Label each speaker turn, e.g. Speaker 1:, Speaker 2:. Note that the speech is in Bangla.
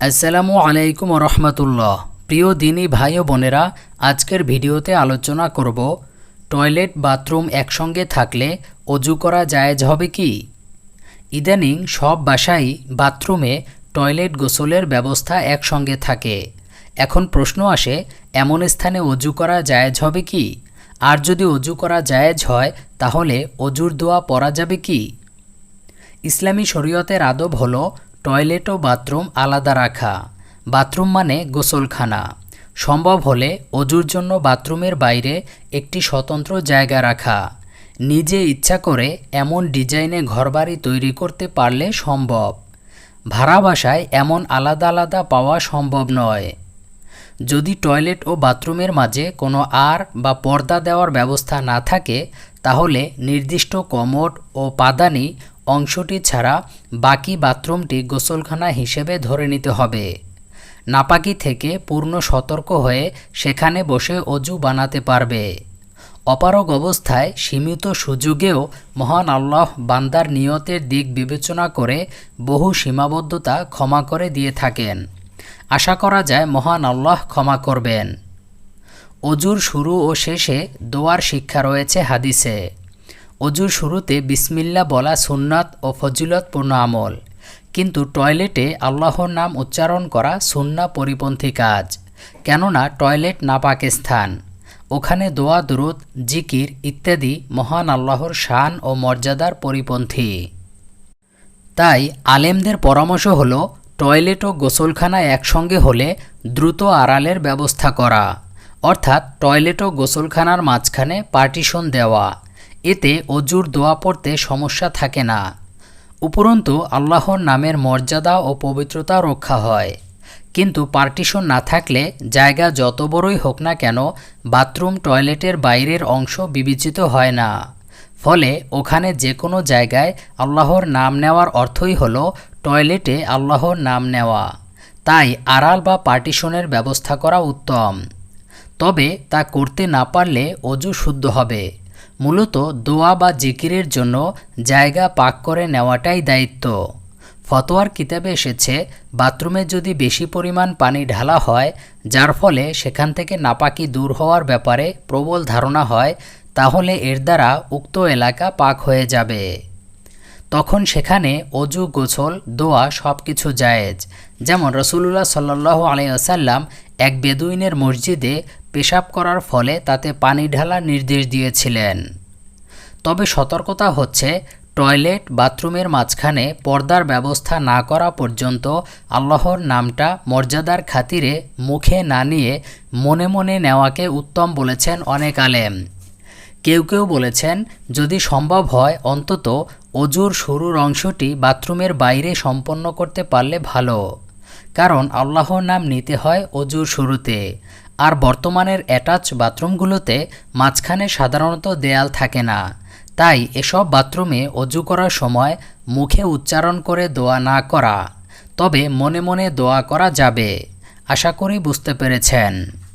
Speaker 1: আসসালামু আলাইকুম রহমতুল্লাহ প্রিয় দিনী ভাই ও বোনেরা, আজকের ভিডিওতে আলোচনা করব, টয়লেট বাথরুম একসঙ্গে থাকলে অজু করা জায়েজ হবে কি? ইদানিং সব বাসায় বাথরুমে টয়লেট গোসলের ব্যবস্থা একসঙ্গে থাকে। এখন প্রশ্ন আসে, এমন স্থানে অজু করা জায়েজ হবে কি? আর যদি অজু করা জায়েজ হয়, তাহলে অজুর দোয়া পড়া যাবে কি? ইসলামী শরীয়তের আদব হল টয়লেট ও বাথরুম আলাদা রাখা। বাথরুম মানে গোসলখানা। সম্ভব হলে অজুর জন্য বাথরুমের বাইরে একটি স্বতন্ত্র জায়গা রাখা। নিজে ইচ্ছা করে এমন ডিজাইনে ঘরবাড়ি তৈরি করতে পারলে সম্ভব। ভাড়া বাসায় এমন আলাদা আলাদা পাওয়া সম্ভব নয়। যদি টয়লেট ও বাথরুমের মাঝে কোনো আর বা পর্দা দেওয়ার ব্যবস্থা না থাকে, তাহলে নির্দিষ্ট কমোড ও পাদানি অংশটি ছাড়া বাকি বাথরুমটি গোসলখানা হিসেবে ধরে নিতে হবে। নাপাকি থেকে পূর্ণ সতর্ক হয়ে সেখানে বসে অজু বানাতে পারবে। অপারগ অবস্থায় সীমিত সুযোগেও মহান আল্লাহ বান্দার নিয়তের দিক বিবেচনা করে বহু সীমাবদ্ধতা ক্ষমা করে দিয়ে থাকেন। আশা করা যায় মহান আল্লাহ ক্ষমা করবেন। অজুর শুরু ও শেষে দোয়ার শিক্ষা রয়েছে হাদিসে। অজুর শুরুতে বিসমিল্লা বলা সুন্নাত ও ফজিলতপূর্ণ আমল। কিন্তু টয়লেটে আল্লাহর নাম উচ্চারণ করা সুন্না পরিপন্থী কাজ। কেননা টয়লেট নাপাক স্থান। ওখানে দোয়া, দুরুদ, জিকির ইত্যাদি মহান আল্লাহর শান ও মর্যাদার পরিপন্থী। তাই আলেমদের পরামর্শ হল টয়লেট ও গোসলখানা একসঙ্গে হলে দ্রুত আড়ালের ব্যবস্থা করা। অর্থাৎ টয়লেট ও গোসলখানার মাঝখানে পার্টিশন দেওয়া। এতে অজুর দোয়া পড়তে সমস্যা থাকে না। উপরন্তু আল্লাহর নামের মর্যাদা ও পবিত্রতা রক্ষা হয়। কিন্তু পার্টিশন না থাকলে জায়গা যত বড়ই হোক না কেন বাথরুম, টয়লেটের বাইরের অংশ বিবেচিত হয় না। ফলে ওখানে যে কোনো জায়গায় আল্লাহর নাম নেওয়ার অর্থই হলো টয়লেটে আল্লাহর নাম নেওয়া। তাই আড়াল বা পার্টিশনের ব্যবস্থা করা উত্তম। তবে তা করতে না পারলে অজু শুদ্ধ হবে। মূলত দোয়া বা জিকিরের জন্য জায়গা পাক করে নেওয়াটাই দায়িত্ব। ফতোয়ার কিতাবে এসেছে, বাথরুমে যদি বেশি পরিমাণ পানি ঢালা হয়, যার ফলে সেখান থেকে নাপাকি দূর হওয়ার ব্যাপারে প্রবল ধারণা হয়, তাহলে এর দ্বারা উক্ত এলাকা পাক হয়ে যাবে। তখন সেখানে অজু গোছল দোয়া সব কিছু জায়েজ। যেমন রসুল্লাহ সাল্লাহ আলাইসাল্লাম এক বেদুইনের মসজিদে পেশাব করার ফলে তাতে পানি ঢালার নির্দেশ দিয়েছিলেন। তবে সতর্কতা হচ্ছে, টয়লেট বাথরুমের মাঝখানে পর্দার ব্যবস্থা না করা পর্যন্ত আল্লাহর নামটা মর্যাদার খাতিরে মুখে না নিয়ে মনে মনে নেওয়াকে উত্তম বলেছেন অনেক আলেম। কেউ কেউ বলেছেন, যদি সম্ভব হয়, অন্তত অজুর শুরুর অংশটি বাথরুমের বাইরে সম্পন্ন করতে পারলে ভালো। কারণ আল্লাহর নাম নিতে হয় অজুর শুরুতে। আর বর্তমানের অ্যাটাচ বাথরুমগুলোতে মাঝখানে সাধারণত দেয়াল থাকে না। তাই এসব বাথরুমে অজু করার সময় মুখে উচ্চারণ করে দোয়া না করা, তবে মনে মনে দোয়া করা যাবে, আশা করি বুঝতে পেরেছেন।